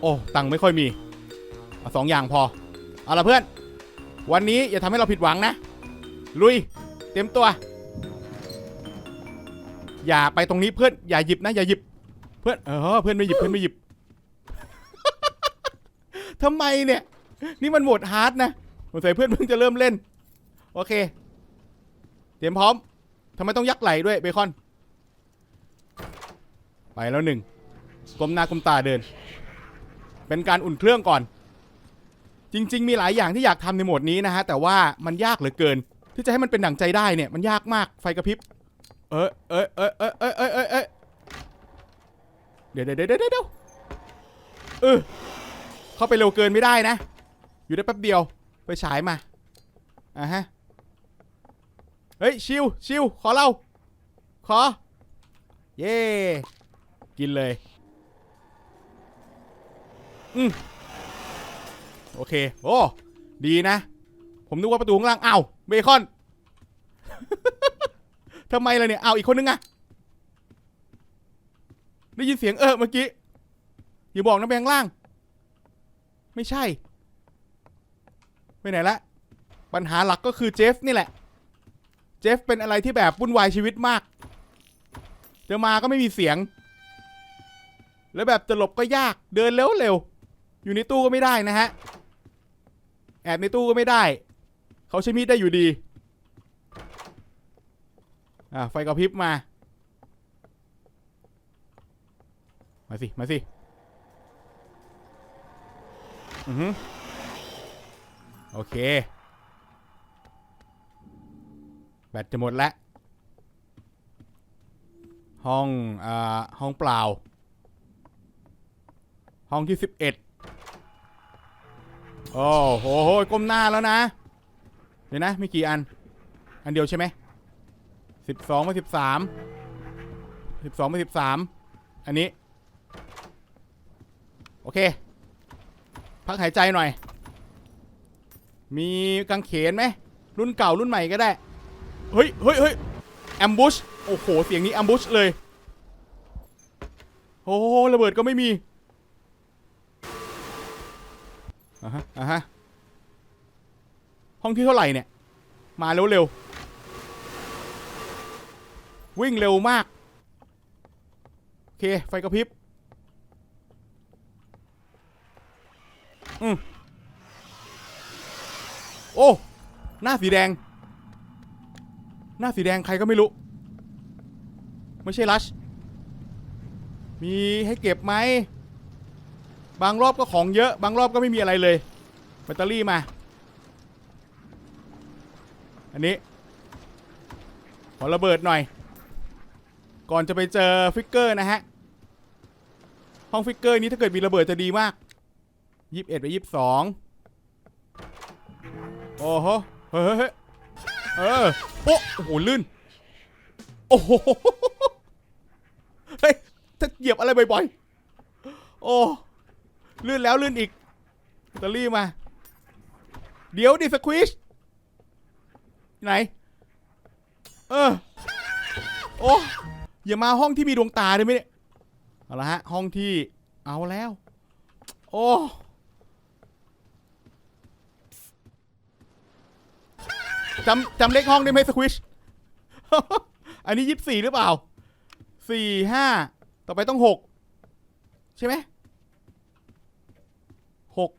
โอ้ตังค์ไม่ค่อยมีเอาสองอย่างพอ เอาละเพื่อน วันนี้อย่าทำให้เราผิดหวังนะ ลุย เต็มตัว อย่าไปตรงนี้เพื่อน อย่าหยิบนะ อย่าหยิบ เพื่อน เออ เพื่อนไม่หยิบ เพื่อนไม่หยิบ ทำไมเนี่ย นี่มันโหมดฮาร์ดนะสงสัยเพื่อนเพิ่งจะเริ่มเล่น โอเค เตรียมพร้อมทำไมต้องยักไหลด้วยเบคอน ไปแล้วหนึ่งก้มหน้าก้มตาเดิน เป็นการอุ่นเครื่องก่อน จริง ๆ มีหลายอย่างที่อยากทำในโหมดนี้นะฮะ แต่ว่ามันยากเหลือเกิน ที่จะให้มันเป็นดั่งใจได้เนี่ย มันยากมากไฟกระพริบ เอยเอยเอยเอยเอยเอยเอยเอยเดี๋ยวเดี๋ยวเดี๋ยวเดี๋ยวเดี๋ยวเออเข้าไปเร็วเกินไม่ได้นะ อยู่ได้แป๊บเดียว ไปฉายมาอะฮะเฮ้ยชิวชิวขอเล่าขอ เย่กินเลย อืมโอเค โอ้ ดีนะ ผมนึกว่าประตูข้างล่างอ้าวเบคอน ทำไมล่ะเนี่ย เอาอีกคนนึงอะได้ยินเสียงเออเมื่อกี้ อย่าบอกนะแบงล่าง ไม่ใช่ ไปไหนละ ปัญหาหลักก็คือเจฟนี่แหละ เจฟเป็นอะไรที่แบบวุ่นวายชีวิตมาก จะมาก็ไม่มีเสียง แล้วแบบจะหลบก็ยาก เดินเร็วเร็วๆ อยู่ในตู้ก็ไม่ได้นะฮะ แอบในตู้ก็ไม่ได้ เขาใช้มีดได้อยู่ดี อ่าไฟกระพริบมา มาสิ มาสิ อือฮึโอเค แบตจะหมดแล้ว ห้อง อ่า ห้องเปล่า ห้องที่สิบเอ็ด โอ้โหโหก้มหน้าแล้วนะ เดี๋ยวนะมีกี่อัน อันเดียวใช่ไหมสิบสองมาสิบสามสิบสองมาสิบสามอันนี้ โอเค พักหายใจหน่อย มีกางเขนไหม รุ่นเก่ารุ่นใหม่ก็ได้ เฮ้ยเฮ้ยเฮ้ยแอมบูชโอ้โห เสียงนี้แอมบูชเลย โอ้โหระเบิดก็ไม่มี อะฮะอะฮะห้องที่เท่าไหร่เนี่ย มาเร็วๆวิ่งเร็วมาก โอเค ไฟกระพริบอืมโอ้ หน้าสีแดง หน้าสีแดงใครก็ไม่รู้ ไม่ใช่ลัช มีให้เก็บไหม บางรอบก็ของเยอะ บางรอบก็ไม่มีอะไรเลยแบตเตอรี่มา อันนี้ ขอระเบิดหน่อย ก่อนจะไปเจอฟิกเกอร์นะฮะ ห้องฟิกเกอร์นี้ถ้าเกิดมีระเบิดจะดีมากยี่สิบเอ็ดไปยี่สิบสองโอ้โห เฮ้ยเออ โอ้โอ้โหลื่น โอ้โห เฮ้ย ถ้าเหยียบอะไรบ่อยๆ โอ้ ลื่นแล้วลื่นอีกแบตเตอรี่มา เดี๋ยวดิสควิชไหน เออ โอ้อย่ามาห้องที่มีดวงตาได้ไหมเนี่ย เอาละฮะ ห้องที่เอาแล้ว โอ้จำจำเลขห้องได้ไหมสควิช อันนี้ยี่สี่หรือเปล่าสี่ห้าต่อไปต้องหกใช่ไหม หก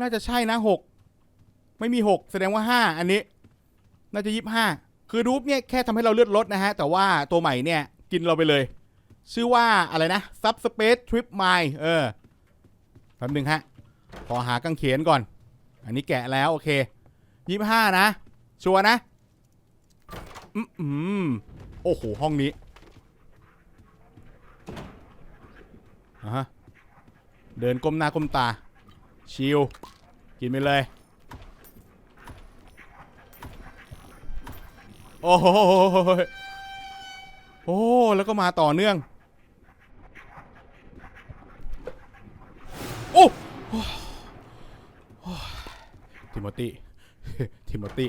น่าจะใช่นะหกไม่มีหกแสดงว่าห้าอันนี้ น่าจะยี่ห้าคือรูปเนี่ยแค่ทำให้เราเลือดลดนะฮะ แต่ว่าตัวใหม่เนี่ย กินเราไปเลย ชื่อว่าอะไรนะ Subspace Trip Mine เออแป๊บหนึงฮะ ขอหากางเขนก่อน อันนี้แกะแล้ว โอเคยี่ห้านะ ชัวนะอืมโอ้โห ห้องนี้อะเดินก้มหน้าก้มตา ชิลกินไปเลย โอ้โหโอ้แล้วก็มาต่อเนื่อง โอ้ทิโมตีทิโมตี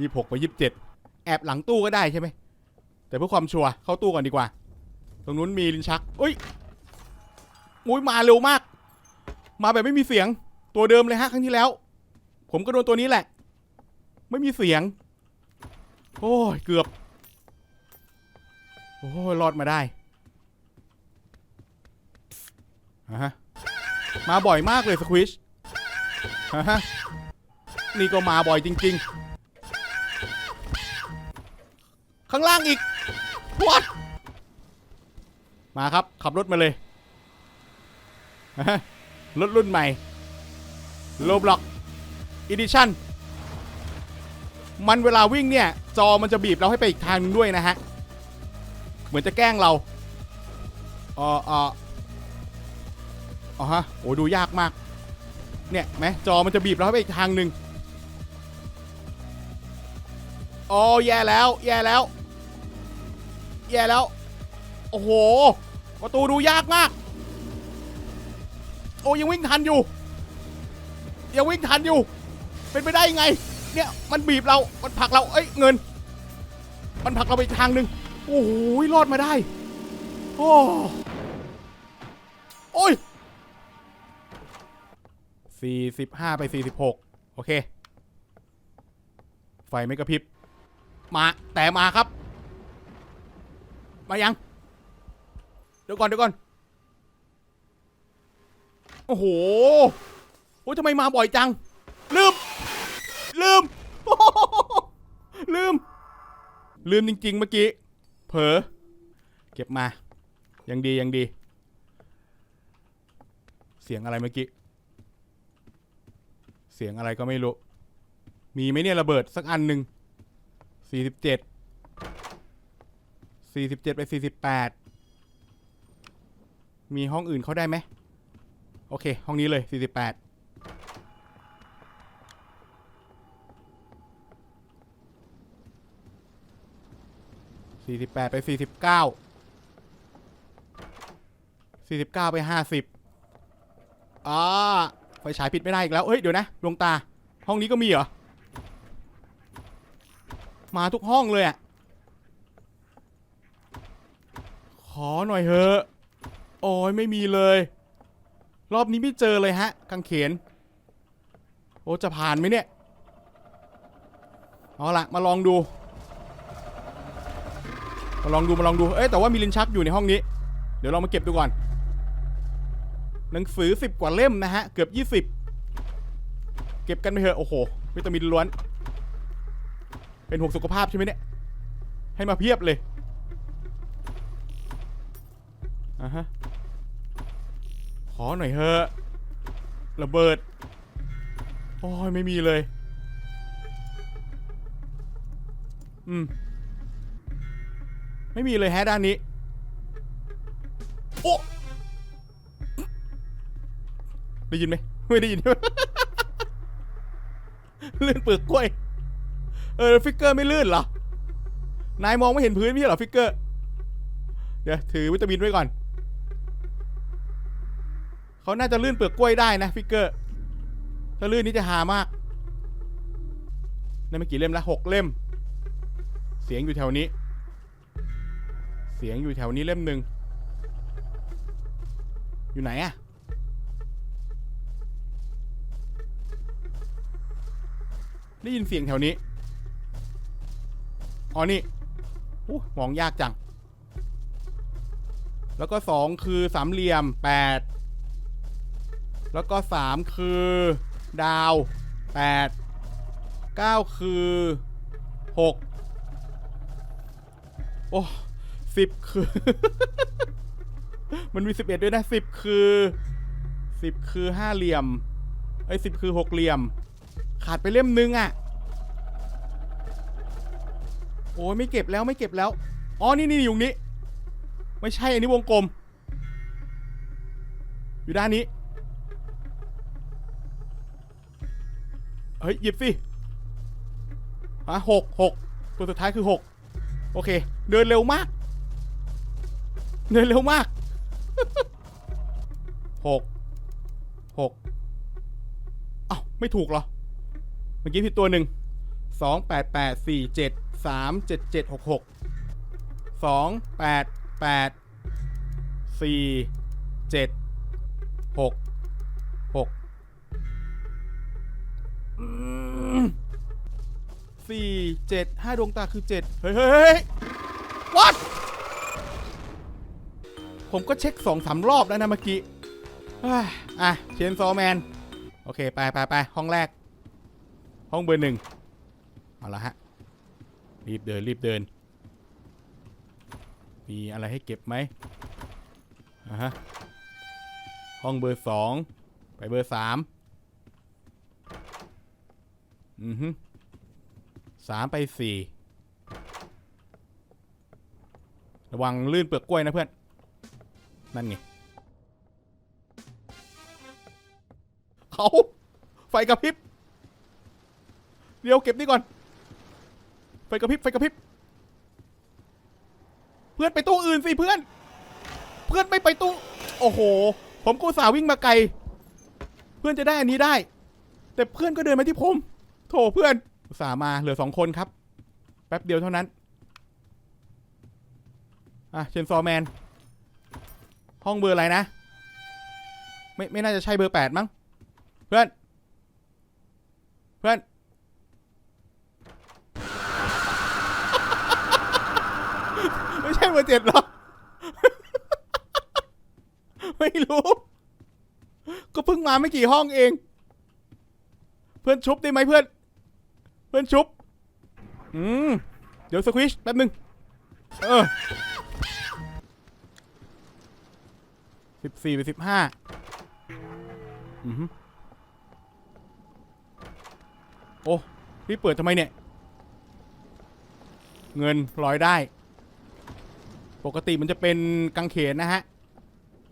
ยี่หกไปยี่สิบเจ็ดแอบหลังตู้ก็ได้ใช่ไหม แต่เพื่อความชัวร์เข้าตู้ก่อนดีกว่า ตรงนู้นมีลิ้นชักอุ้ยอุ้ยมาเร็วมาก มาแบบไม่มีเสียง ตัวเดิมเลยฮะครั้งที่แล้ว ผมก็โดนตัวนี้แหละ ไม่มีเสียง โอ้ยเกือบ โอ้ยรอดมาได้ฮะมาบ่อยมากเลยสควิชฮะนี่ก็มาบ่อยจริง ๆ ข้างล่างอีกวัดมาครับ ขับรถมาเลยฮะ รถรุ่นใหม่โลบล็อกอีดิชั่นมันเวลาวิ่งเนี่ย จอมันจะบีบเราให้ไปอีกทางหนึงด้วยนะฮะ เหมือนจะแกล้งเราอ๋ออ๋ออ๋อฮะโอ้ดูยากมาก เนี่ยไหมจอมันจะบีบเราให้ไปอีกทางหนึ่งโอ้แย่แล้ว แย่แล้ว แย่แล้ว โอ้โห ประตูดูยากมาก โอ้ยังวิ่งทันอยู่ ยังวิ่งทันอยู่ เป็นไปได้ยังไง เนี่ยมันบีบเรา มันผลักเรา เอ้ยเงิน มันผลักเราไปอีกทางหนึ่งโอ้โหรอดมาได้ โอ้โอ้ยสี่สิบห้าไปสี่สิบหกโอเค ไฟไม่กระพริบ มาแต่มาครับ มายัง เดี๋ยวก่อนเดี๋ยวก่อน โอ้โหโอ้ยทำไมมาบ่อยจัง ลืม ลืม ลืม ลืมจริง ๆ เมื่อกี้ เผลอ เก็บมา ยังดียังดี เสียงอะไรเมื่อกี้ เสียงอะไรก็ไม่รู้ มีไหมเนี่ยระเบิดสักอันหนึ่งสี่สิบเจ็ด สี่สิบเจ็ดไปสี่สิบแปด มีห้องอื่นเขาได้ไหม โอเค ห้องนี้เลยสี่สิบแปดสี่สิบแปดไปสี่สิบเก้าสี่สิบเก้าไปห้าสิบอ่าไฟฉายปิดไม่ได้อีกแล้วเอ้ย เดี๋ยวนะ ดวงตา ห้องนี้ก็มีเหรอ มาทุกห้องเลยอะขอหน่อยเถอะ โอ้ยไม่มีเลย รอบนี้ไม่เจอเลยฮะกางเขน โอ้จะผ่านไหมเนี่ย เอาละมาลองดู มาลองดูมาลองดู เอ้ยแต่ว่ามีลิ้นชักอยู่ในห้องนี้ เดี๋ยวเรามาเก็บดูก่อน หนังสือสิบกว่าเล่มนะฮะ เกือบยี่สิบเก็บกันไปเถอะ โอ้โห วิตามินล้วน เป็นห่วงสุขภาพใช่ไหมเนี่ย ให้มาเพียบเลยอะฮะ อหน่อยเถอะระเบิด โอ้ยไม่มีเลย อืม ไม่มีเลยแฮะด้านนี้ โอ้ได้ยินไหมไม่ได้ยินลื่นเปลือกกล้วย เออฟิกเกอร์ไม่ลื่นเหรอ นายมองไม่เห็นพื้นไม่ใช่เหรอฟิกเกอร์ เดี๋ยวถือวิตามินไว้ก่อน เขาน่าจะลื่นเปลือกกล้วยได้นะฟิกเกอร์ ถ้าลื่นนี่จะหามากได้มากี่เล่มละหกเล่ม เสียงอยู่แถวนี้ เสียงอยู่แถวนี้เล่มหนึ่งอยู่ไหนอะได้ยินเสียงแถวนี้ อ๋อ นี่อู้มองยากจัง แล้วก็สองคือสามเหลี่ยมแปด แล้วก็สามคือ ดาวแปดเก้าคือหกโอ้สิบคือ มันมีสิบเอ็ดด้วยนะสิบคือสิบคือห้าเหลี่ยมไอ้สิบคือหกเหลี่ยม ขาดไปเล่มนึงอะ่ะ โอ้ยไม่เก็บแล้วไม่เก็บแล้ว อ๋อ นี่นี่อยู่นี้ ไม่ใช่อันนี้วงกลม อยู่ด้านนี้ เฮ้ยหยิบสิฮะหกหกตัวสุดท้ายคือหกโอเค เดินเร็วมาก เดินเร็วมากหกหกเอ้าไม่ถูกเหรอ เมื่อกี้ผิดตัวหนึ่งสองแปดแปดสี่เจ็ดสามเจ็ดเจ็ดหกหกสองแปดแปดสี่เจ็ดหกหก 4 7 5 ดวงตาคือ 7 เฮ้ยเฮ้ย what ผมก็เช็ค2อสรอบแล้วนะเมื่อกี้ อะเชนซอแมน โอเค ไปไปไปห้องแรก ห้องเบอร์หนึ่งเอาละฮะ รีบเดิน รีบเดิน มีอะไรให้เก็บไหมฮะ ห้องเบอร์สองไปเบอร์สามอือฮึ สามไปสี่ระวังลื่นเปลือกกล้วยนะเพื่อน นั่นไงเขาไฟกระพริบ เดี๋ยวเก็บนี่ก่อน ไฟกระพริบ ไฟกระพริบ เพื่อนไปตู้อื่นสิเพื่อน เพื่อนไม่ไปตู้ โอ้โห ผมก็อุตสาห์วิ่งมาไกล เพื่อนจะได้อันนี้ได้ แต่เพื่อนก็เดินมาที่ผม โถเพื่อน อุตส่าห์มาเหลือสองคนครับ แป๊บเดียวเท่านั้น อะเชนซอแมน ห้องเบอร์อะไรนะ ไม่ไม่น่าจะใช่เบอร์แปดมั้ง เพื่อน เพื่อน ไม่ใช่เบอร์เจ็ดหรอ ไม่รู้ ก็เพิ่งมาไม่กี่ห้องเอง เพื่อนชุบได้ไหมเพื่อน เพื่อนชุบ อืม เดี๋ยวสควิชแป๊บนึง เออสิบสี่ไปสิบห้าอือฮึโอ้พี่เปิดทำไมเนี่ย เงินร้อยได้ ปกติมันจะเป็นกังเขนนะฮะ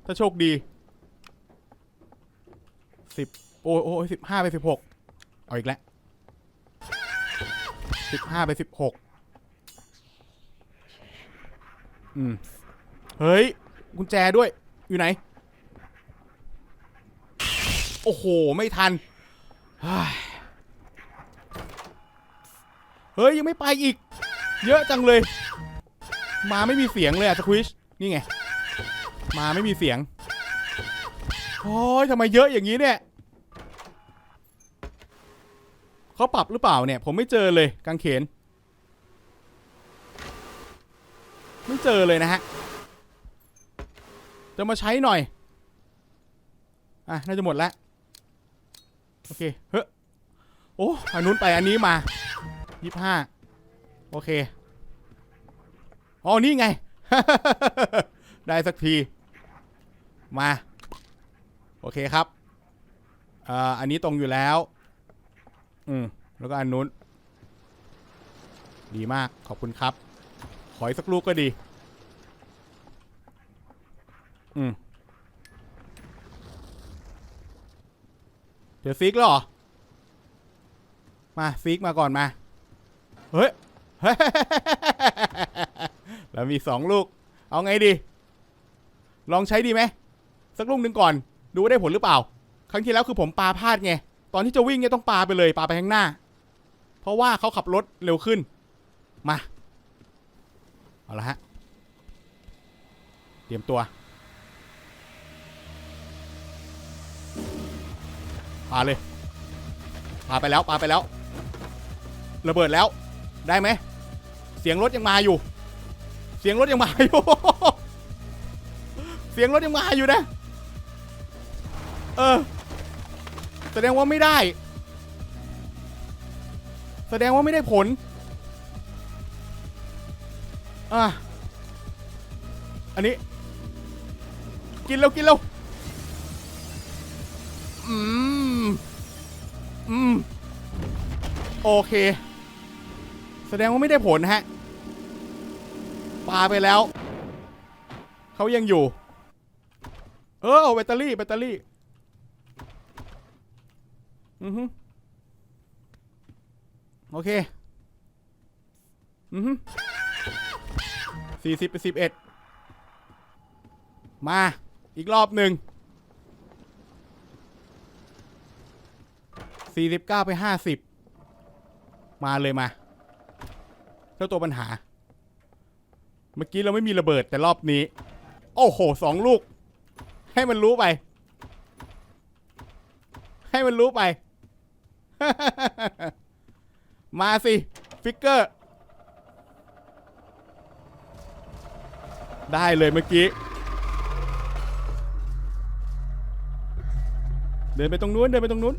ถ้าโชคดีสิบโอ้โอ้สิบห้าไปสิบหกเอาอีกแล้ว สิบห้าไปสิบหกอืม เฮ้ย กุญแจด้วย อยู่ไหน โอ้โห ไม่ทัน เฮ้ยยยังไม่ไปอีก เยอะจังเลย มาไม่มีเสียงเลยอะสควิช นี่ไง มาไม่มีเสียง โอ้ยทำไมเยอะอย่างนี้เนี่ย เขาปรับหรือเปล่าเนี่ย ผมไม่เจอเลยกางเขน ไม่เจอเลยนะฮะ จะมาใช้หน่อย อะ น่าจะหมดแล้ว โอเค เฮ้ยโอ้อันนู้นไปอันนี้มายี่ห้าโอเค อ๋อ นี่ไง ได้สักที มา โอเคครับ อ่ออันนี้ตรงอยู่แล้ว อืมแล้วก็อันนู้น ดีมากขอบคุณครับ ขออีกสักลูกก็ดี อืมเดี๋ยวฟิกเหรอ มาฟิกมาก่อนมา เฮ้ย แล้วมีสองลูก เอาไงดี ลองใช้ดีไหม สักลูกหนึ่งก่อน ดูว่าได้ผลหรือเปล่า ครั้งที่แล้วคือผมปาพลาดไง ตอนที่จะวิ่งเนี่ยต้องปาไปเลยปาไปข้างหน้า เพราะว่าเขาขับรถเร็วขึ้น มา เอาละฮะ เตรียมตัว ปาเลย ปาไปแล้วปาไปแล้ว ระเบิดแล้ว ได้ไหม เสียงรถยังมาอยู่ เสียงรถยังมาอยู่ เสียงรถยังมาอยู่นะ เออ แสดงว่าไม่ได้ แสดงว่าไม่ได้ผล อะ อันนี้ กินแล้วกินแล้วอืม อืม โอเค แสดงว่าไม่ได้ผลฮะปาไปแล้ว เขายังอยู่ เออแบตเตอรี่แบตเตอรี่ อือฮึโอเค อือฮึสี่สิบไปสิบเอ็ดมา อีกรอบหนึ่งสี่สิบเก้าไปห้าสิบมาเลยมาเจ้าตัวปัญหา เมื่อกี้เราไม่มีระเบิดแต่รอบนี้ โอ้โหสองลูก ให้มันรู้ไป ให้มันรู้ไป มาสิ ฟิกเกอร์ ได้เลยเมื่อกี้ เดินไปตรงนู้น เดินไปตรงนู้น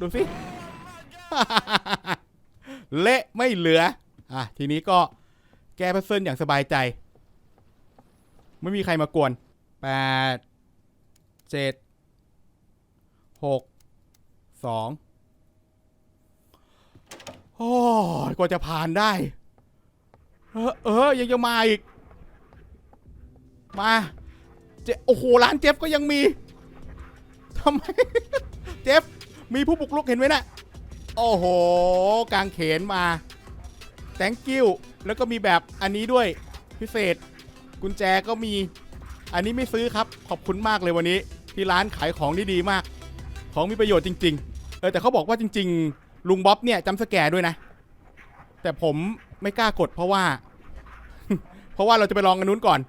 ดูสิ เละไม่เหลือ อะ ทีนี้ก็แก้พัซเซิลอย่างสบายใจ ไม่มีใครมากวนแปดเจ็ด หกสองโอ้ยกว่าจะผ่านได้ เออเออยังจะมาอีก มาเจโอ้โหร้านเจฟก็ยังมีทำไม เจฟมีผู้บุกรุกเห็นไหมนะ่ะโอ้โห กางเขนมา thank you แล้วก็มีแบบอันนี้ด้วยพิเศษ กุญแจก็มี อันนี้ไม่ซื้อครับ ขอบคุณมากเลยวันนี้ ที่ร้านขายของด้ดีมาก ของมีประโยชน์จริง ๆ เออแต่เขาบอกว่าจริง ๆ ลุงบ๊อบเนี่ยจำสแกร์ด้วยนะ แต่ผมไม่กล้ากดเพราะว่า เพราะว่าเราจะไปลองกันนู้นก่อน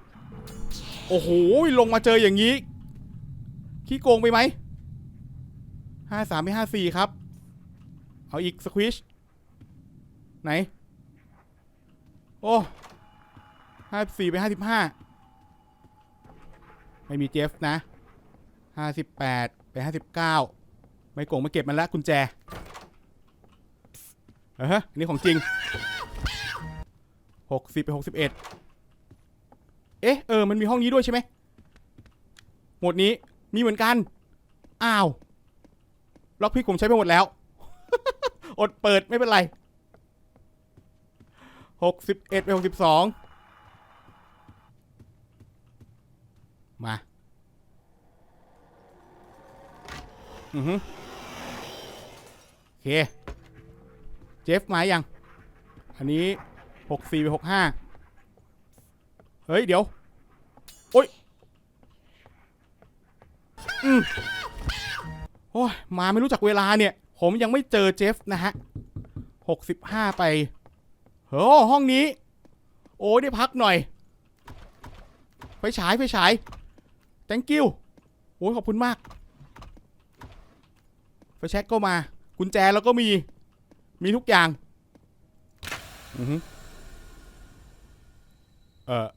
โอ้โหลงมาเจออย่างนี้ ขี้โกงไปไหมห้าสามไม่ห้าสี่ครับ เอาอีกสควิชไหน โอ้ห้าสี่ไปห้าสิบห้าไม่มีเจฟนะห้าสิบแปดไปห้าสิบเก้า ไม่โกงมาเก็บมันละกุญแจเออฮะอันนี้ของจริงหกสิบไปหกสิบเอ็ดเอ๊ะเออมันมีห้องนี้ด้วยใช่ไหมหมดนี้มีเหมือนกัน อ้าวล็อกพิกผมใช้ไปหมดแล้ว อดเปิดไม่เป็นไรหกสิบเอ็ดไปหกสิบสองมา อือฮึโอ เค เจฟมายัง อันนี้หกสี่ไปหกห้าเฮ้ย เดี๋ยว โอ้ย อืมโอ้ย มาไม่รู้จักเวลาเนี่ย ผมยังไม่เจอเจฟนะฮะหกสิบห้าไปโอ้ห้องนี้ โอ้ยได้พักหน่อย ไฟฉายไฟฉาย thank you โอ้ยขอบคุณมาก ไฟแช็กก็มา กุญแจแล้วก็มี มีทุกอย่าง อือฮึเออ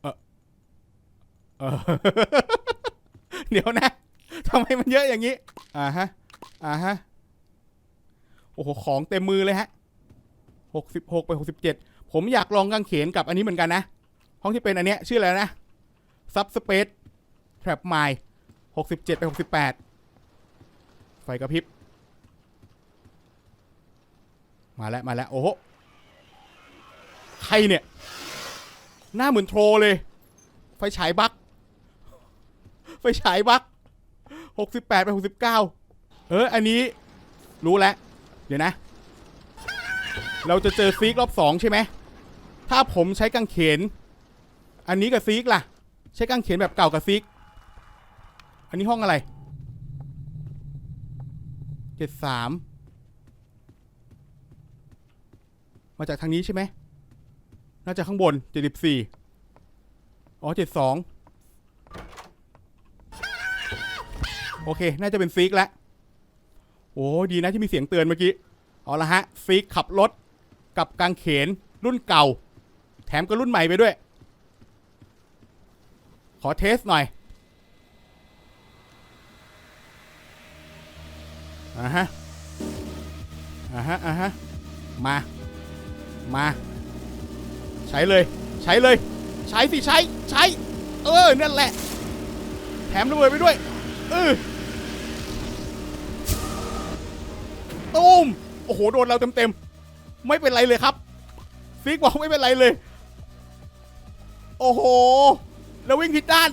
เออเออ เดี๋ยวนะทำไมมันเยอะอย่างนี้ อ่าฮะ อ่าฮะ โอ้โห ของเต็มมือเลยฮะหกสิบหกไปหกสิบเจ็ด ผมอยากลองกางเขนกับอันนี้เหมือนกันนะ ห้องที่เป็นอันเนี้ยชื่ออะไรนะซับสเปซแทรปไมล์หกสิบเจ็ดไปหกสิบแปด ไฟกระพริบ มาแล้วมาแล้วโอ้โหใครเนี่ย หน้าเหมือนโทรเลย ไฟฉายบักไฟฉายบักหกสิบแปดไปหกสิบเก้าเออ อันนี้รู้แล้ว เดี๋ยวนะ เราจะเจอซีกรอบสองใช่ไหม ถ้าผมใช้กางเขน อันนี้กับซีกล่ะ ใช้กางเขนแบบเก่ากับซีก อันนี้ห้องอะไร เจ็ดสามมาจากทางนี้ใช่ไหม น่าจะข้างบนเจ็ดสิบสี่อ๋อเจ็ดสองโอเค น่าจะเป็นซีกแล้ว โอ้ดีนะที่มีเสียงเตือนเมื่อกี้ เอาละฮะซีกขับรถ กับกางเขนรุ่นเก่า แถมก็รุ่นใหม่ไปด้วย ขอเทสหน่อย อ่าฮะอ่าฮะอ่าฮะมา มา ใช้เลย ใช้เลย ใช้สิ ใช้ ใช้ เออ นั่นแหละ แถมระเบิดไปด้วย เออตูมโอ้โห โดนเราเต็มๆ ไม่เป็นไรเลยครับ ฟิกบอกไม่เป็นไรเลย โอ้โห แล้ววิ่งผิดด้าน